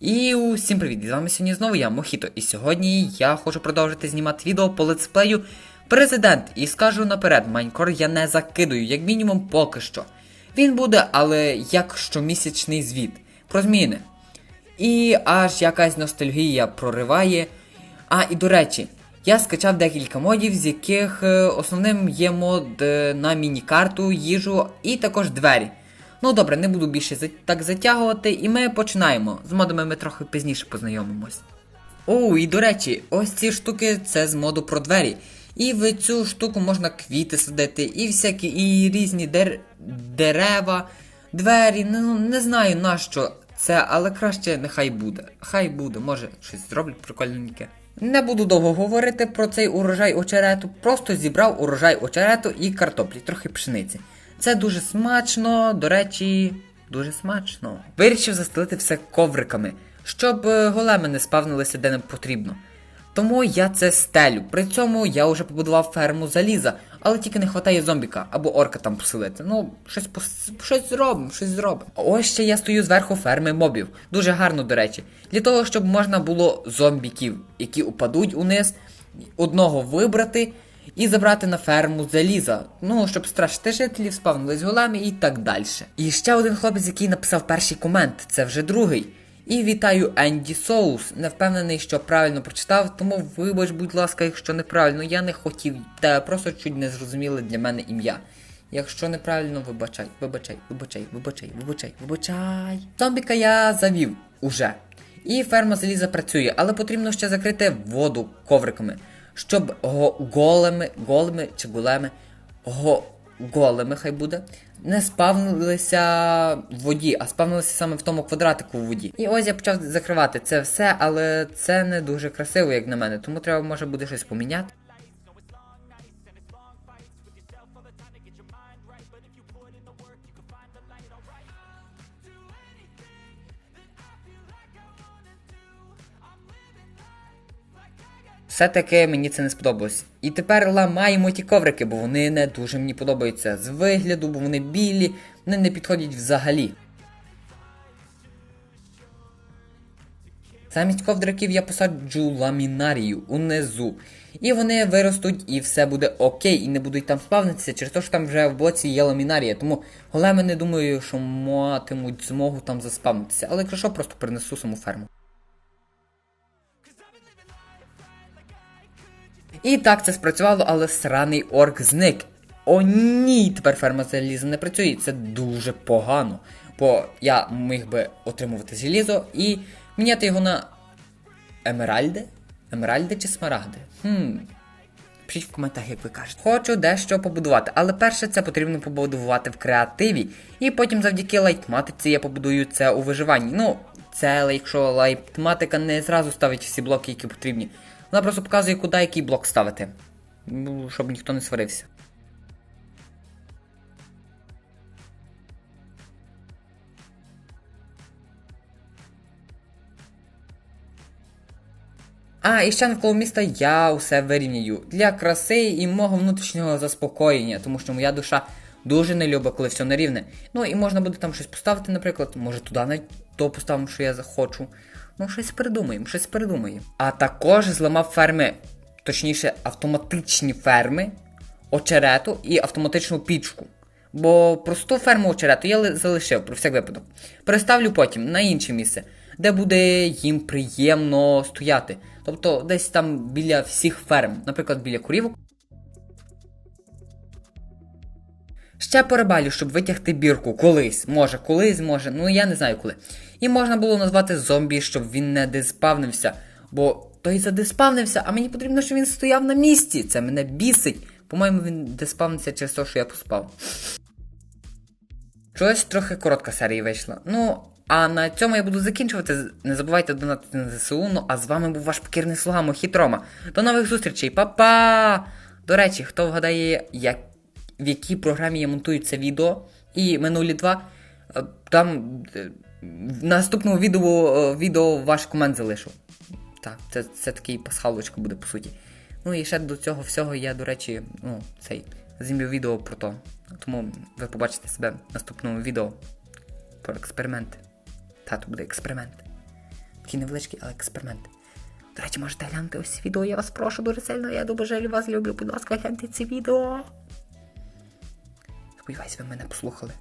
І усім привіт! З вами сьогодні знову я, Мохіто. І сьогодні я хочу продовжити знімати відео по летсплею Президент. І скажу наперед, Майнкор я не закидую, як мінімум поки що. Він буде, але як щомісячний звіт про зміни. І аж якась ностальгія прориває. А, і до речі, я скачав декілька модів, з яких е, основним є мод е, на міні-карту, їжу і також двері. Ну добре, не буду більше так затягувати, і ми починаємо. З модами ми трохи пізніше познайомимось. О, і до речі, ось ці штуки це з моду про двері. І в цю штуку можна квіти садити, і всякі, і різні дер... дерева, двері. Ну не знаю на що це, але краще нехай буде. Хай буде, може щось зроблять прикольненьке. Не буду довго говорити про цей урожай очерету, просто зібрав урожай очерету і картоплі, трохи пшениці. Це дуже смачно, до речі, дуже смачно. Вирішив застелити все ковриками, щоб е, големи не спавнилися де не потрібно. Тому я це стелю. При цьому я вже побудував ферму заліза, але тільки не вистачає зомбіка або орка там поселити. Ну, щось пос... щось зробимо, щось зробимо. Ось ще я стою зверху ферми мобів. Дуже гарно, до речі. Для того, щоб можна було зомбіків, які упадуть униз, одного вибрати і забрати на ферму заліза. Ну, щоб страшити жителів, спавнились големи і так далі. І ще один хлопець, який написав перший комент, це вже другий. І вітаю Енді Соус. Не впевнений, що правильно прочитав, тому вибач, будь ласка, якщо неправильно, я не хотів, та просто чуть не зрозуміле для мене ім'я. Якщо неправильно, вибачай, вибачай, вибачай, вибачай, вибачай, вибачай. Зомбіка я завів уже. І ферма заліза працює, але потрібно ще закрити воду ковриками, щоб го- голими, голими чи големи, го, голими хай буде, не спавнилися в воді, а спавнилися саме в тому квадратику в воді. І ось я почав закривати це все, але це не дуже красиво, як на мене, тому треба може буде щось поміняти. Все-таки мені це не сподобалось. І тепер ламаємо ті коврики, бо вони не дуже мені подобаються з вигляду, бо вони білі, вони не підходять взагалі. Замість ковдриків я посаджу ламінарію унизу. І вони виростуть, і все буде окей, і не будуть там спавнитися, через те, що там вже в блоці є ламінарія. Тому големи не думаю, що матимуть змогу там заспавнитися. Але якщо що, просто принесу саму ферму. І так це спрацювало, але сраний орк зник. О ні, тепер ферма заліза не працює. Це дуже погано. Бо я міг би отримувати залізо і міняти його на емеральди? Емеральди чи смарагди? Хм. Пишіть в коментах, як ви кажете. Хочу дещо побудувати, але перше це потрібно побудувати в креативі. І потім завдяки лайтматиці я побудую це у виживанні. Ну, це якщо лайтматика не зразу ставить всі блоки, які потрібні. Вона просто показує, куди який блок ставити. Ну, щоб ніхто не сварився. А, і ще навколо міста я усе вирівняю для краси і мого внутрішнього заспокоєння, тому що моя душа дуже не любить, коли все нерівне. Ну і можна буде там щось поставити, наприклад, може туди навіть то поставимо, що я захочу. Ну, щось придумаємо, щось придумаємо. А також зламав ферми, точніше, автоматичні ферми, очерету і автоматичну пічку. Бо просту ферму очерету я залишив про всяк випадок. Переставлю потім на інше місце, де буде їм приємно стояти. Тобто десь там біля всіх ферм, наприклад, біля курівок. Ще порибалю, щоб витягти бірку колись. Може, колись, може, ну я не знаю коли. І можна було назвати зомбі, щоб він не диспавнився. Бо той задиспавнився, а мені потрібно, щоб він стояв на місці. Це мене бісить. По-моєму, він диспавнився через те, що я поспав. Щось трохи коротка серія вийшла. Ну, а на цьому я буду закінчувати. Не забувайте донатити на ЗСУ. Ну а з вами був ваш покірний слуга Мохітрома. До нових зустрічей, Па-па! До речі, хто вгадає, як, в якій програмі я монтую це відео і минулі два, е, там е, в наступному відео, е, відео ваш комент залишу. Так, це, це такий пасхалочка буде по суті. Ну і ще до цього всього я, до речі, ну, цей знімлю відео про то. Тому ви побачите себе в наступному відео про експерименти. Та, то буде експеримент. Такий невеличкий, але експеримент. До речі, можете глянути ось відео, я вас прошу дуже сильно, я дуже вас люблю. Будь ласка, гляньте це відео. Сподіваюсь, ви мене послухали.